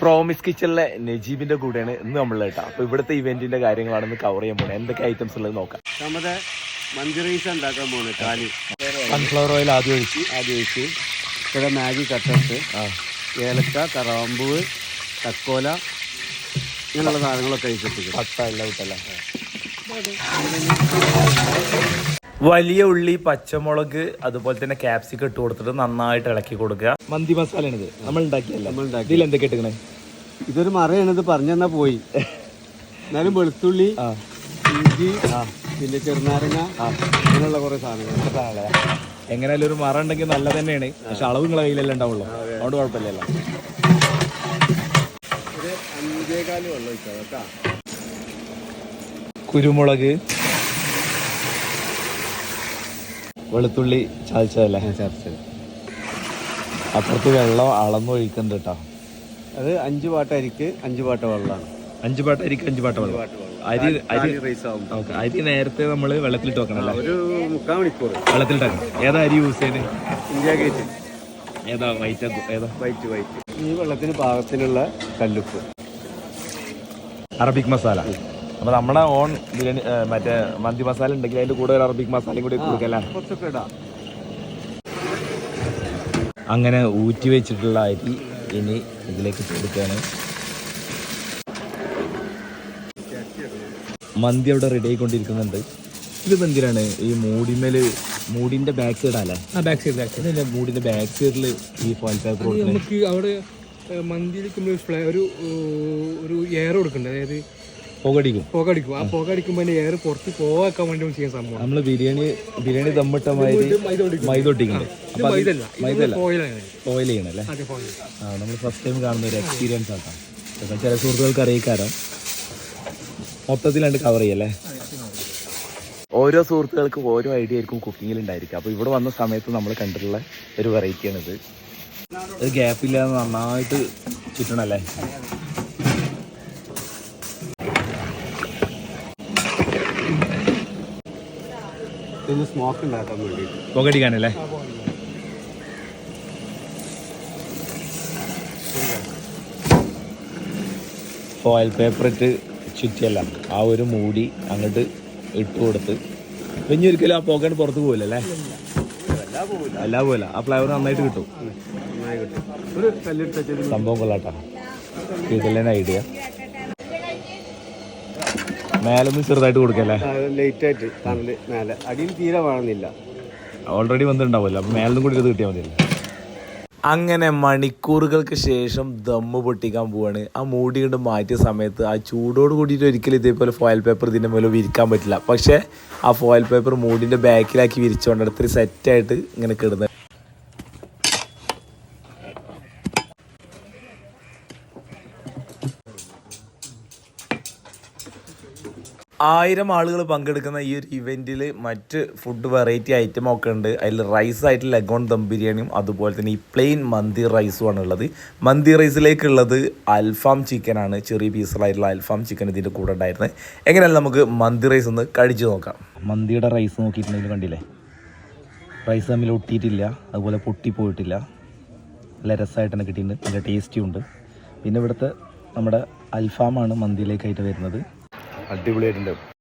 Promise കിച്ചണിലെ നജീബിന്റെ കൂടെയാണ് ഇന്ന് നമ്മൾ കേട്ടോ. അപ്പൊ ഇവിടുത്തെ ഇവന്റിന്റെ കാര്യങ്ങളാണ് ഇന്ന് കവർ ചെയ്യാൻ പോകുന്നത് എന്തൊക്കെ ഐറ്റംസ് ഉള്ളത് നോക്കാം. നമ്മുടെ മന്തി റൈസ് ഉണ്ടാക്കാൻ പോകുന്നത് കാലി. സൺഫ്ലവർ ഓയിൽ ആദ്യം ഒഴിച്ച്. ആദ്യം ഒഴിച്ച്. ഇവിടെ മാഗി കട്ടർസ് ഏലക്ക കറാമ്പൂവ് തക്കോല ഇങ്ങനെയുള്ള സാധനങ്ങളൊക്കെ കഴിച്ചെത്തിക്കും പട്ട എല്ലാം ഇട്ടല്ല? വലിയ ഉള്ളി പച്ചമുളക് അതുപോലെ തന്നെ ക്യാപ്സിക്കം ഇട്ട് കൊടുത്തിട്ട് നന്നായിട്ട് ഇളക്കി കൊടുക്കുക. മന്തി മസാലയാണ് ഇത്. നമ്മൾ ഉണ്ടാക്കിയല്ല. ഇതിൽ എന്തൊക്കെ ഇട്ടിക്കണേ ഇതൊരു മറയാണിത് പറഞ്ഞെന്നാ പോയി. എന്നാലും വെളുത്തുള്ളി ആ. ഇഞ്ചി പിന്നെ ചെറുനാരങ്ങ അങ്ങനെയുള്ള കുറെ സാധനങ്ങൾ എങ്ങനെയാലും ഒരു മറ ഉണ്ടെങ്കിൽ നല്ല തന്നെയാണ്. പക്ഷെ അളവ് നിങ്ങളെ കയ്യിലല്ലേ ഉണ്ടാവുള്ളൂ. അതുകൊണ്ട് കുഴപ്പമില്ലല്ലോ. കുരുമുളക് വെളുത്തുള്ളി ചതച്ചതല്ലേ ചതച്ചത് അപ്പുറത്ത് വെള്ളം അളന്ന് ഒഴിക്കുന്നുണ്ട് കേട്ടോ അത് അഞ്ച് പാട്ട അരിക്ക് അഞ്ച് പാട്ട വെള്ളമാണ് അഞ്ച് പാട്ട അരിക്ക് അഞ്ച് പാട്ട വെള്ളം. അരി അരി റൈസ് ആവും. ഓക്കെ അരി നേരത്തെ നമ്മൾ വെള്ളത്തിലിട്ട് വെക്കണം ഒരു മുക്കാൽ മണിക്കൂർ. വെള്ളത്തിലിട്ട് വെക്കണം ഏതാ അരി യൂസ് ചെയ്യുന്നത് ഇന്ത്യ ഗേറ്റ് ഏതാ വൈറ്റ് ഏതാ? White white. ഈ വെള്ളത്തിന് പാകത്തിനുള്ള കല്ലുപ്പ്. അറബിക് മസാല. അപ്പൊ നമ്മുടെ ഓൺ ബിരിയാണി മറ്റേ മന്തി മസാല ഉണ്ടെങ്കിൽ അതിന്റെ കൂടെ ഒരു അറബിക് മസാലയും കൂടി കൊടുക്കല്ലേ അങ്ങനെ ഊറ്റി വെച്ചിട്ടുള്ള അരി ഇനി ഇതിലേക്ക് ഇട്ട് കൊടുക്കുകയാണ്. മന്തി അവിടെ റെഡി ആയിക്കൊണ്ടിരിക്കുന്നുണ്ട്. ഇത് എന്തിനാണ്? ഈ മൂടിമേൽ മൂടിന്റെ ബാക്ക് സൈഡ് അല്ലേ ആ ബാക്ക് സൈഡ് ബാക്ക് മൂടിന്റെ ബാക്ക് സൈഡിൽ ഈ ഫോയിൽ പേപ്പർ നമുക്ക് അവിടെ മന്തിയിലേക്ക് ഒരു ഒരു എയർ കൊടുക്കുന്നുണ്ട് അതായത് പുകടിക്കും. പുകടിക്കും. ആ പുക അടിക്കുമ്പോൾ അതിന്റെ എയർ പുറത്ത് പോകാക്കാൻ വേണ്ടി ചെയ്യാൻ സംഭവം. നമ്മൾ ബിരിയാണി ബിരിയാണി ദമ്മിട്ട മാതിരി ഇത് മൈദ ഇത് മൈദല്ല. ഓയിലാണ് ഓയിൽ ചെയ്യണല്ലേ അതെ പോയി ആ നമ്മൾ ഫസ്റ്റ് ടൈം കാണുന്ന ഒരു എക്സ്പീരിയൻസ് ചിലപ്പോൾ ചില സുഹൃത്തുക്കൾക്ക് അറിയിക്കാരം മൊത്തത്തിലാണ്ട് കവർ ചെയ്യല്ലേ ഓരോ സുഹൃത്തുക്കൾക്ക് ഓരോ ഐഡിയ ആയിരിക്കും കുക്കിങ്ങിൽ ഉണ്ടായിരിക്കും അപ്പൊ ഇവിടെ വന്ന സമയത്ത് നമ്മൾ കണ്ടിട്ടുള്ള ഒരു വെറൈറ്റിയാണിത് ഒരു ഗ്യാപ്പില്ലാതെ നന്നായിട്ട് ചുറ്റണല്ലേ ഇതൊന്ന് സ്മോക്ക് ഉണ്ടാക്കാൻ വേണ്ടി പുകടിക്കാനല്ലേ? ഫോയിൽ പേപ്പർ ഇട്ട് ചുറ്റിയല്ല. ആ ഒരു മൂടി അങ്ങോട്ട് ഇട്ട് കൊടുത്ത്. പിന്നെ ഒരിക്കലും ആ പോകാൻ പുറത്ത് പോകില്ലല്ലേ അല്ല? പോകില്ല ആ ഫ്ലേവർ നന്നായിട്ട് കിട്ടും. സംഭവം കൊള്ളാട്ടാ. ഇതല്ലേ ഐഡിയ മേലൊന്ന് ചെറുതായിട്ട് കൊടുക്കല്ലേ? ലേറ്റ് ആയിട്ട് തണൽ മേലെ. അടിയിൽ തീരെ വേണമെന്നില്ല ഓൾറെഡി വന്നിട്ടുണ്ടാവുമല്ലോ അപ്പോൾ മേലൊന്നും കൂടി ഇത് കിട്ടിയാൽ മതിയല്ലേ. അങ്ങനെ മണിക്കൂറുകൾക്ക് ശേഷം ദമ്മ് പൊട്ടിക്കാൻ പോവാണ്. ആ മൂടി കൊണ്ട് മാറ്റിയ സമയത്ത് ആ ചൂടോട് കൂടിയിട്ട് ഒരിക്കലും ഇതേപോലെ ഫോയിൽ പേപ്പർ ഇതിന്റെ മേലെ വിരിക്കാൻ പറ്റില്ല. പക്ഷേ ആ ഫോയിൽ പേപ്പർ മൂടിന്റെ ബാക്കിലാക്കി വിരിച്ചുകൊണ്ട് അത്ര സെറ്റായിട്ട് ഇങ്ങനെ കിടന്ന് ആയിരം ആളുകൾ പങ്കെടുക്കുന്ന ഈ ഒരു ഇവന്റിൽ മറ്റ് ഫുഡ് വെറൈറ്റി ഐറ്റം ഒക്കെ ഉണ്ട്. അതിൽ റൈസ് ആയിട്ട് ലഗോൺ ദം ബിരിയാണിയും അതുപോലെ തന്നെ ഈ പ്ലെയിൻ മന്തി റൈസും ആണ് ഉള്ളത്. മന്തി റൈസിലേക്കുള്ളത് അൽഫാം ചിക്കനാണ് ചെറിയ പീസുകളായിട്ടുള്ള അൽഫാം ചിക്കൻ ഇതിന്റെ കൂടെ ഉണ്ടായിരുന്നത് എങ്ങനെയാലും നമുക്ക് മന്തി റൈസ് ഒന്ന് കഴിച്ചു നോക്കാം. മന്തിയുടെ റൈസ് നോക്കിയിട്ടുണ്ടെങ്കിൽ കണ്ടില്ലേ? റൈസ് തമ്മിൽ ഒട്ടിയിട്ടില്ല. അതുപോലെ പൊട്ടിപ്പോയിട്ടില്ല. നല്ല രസമായിട്ട് തന്നെ കിട്ടിയിട്ടുണ്ട്. നല്ല ടേസ്റ്റിയുണ്ട് പിന്നെ ഇവിടുത്തെ നമ്മുടെ അൽഫാമാണ് മന്തിയിലേക്കായിട്ട് വരുന്നത്. അടിപൊളിയായിട്ടുണ്ട്.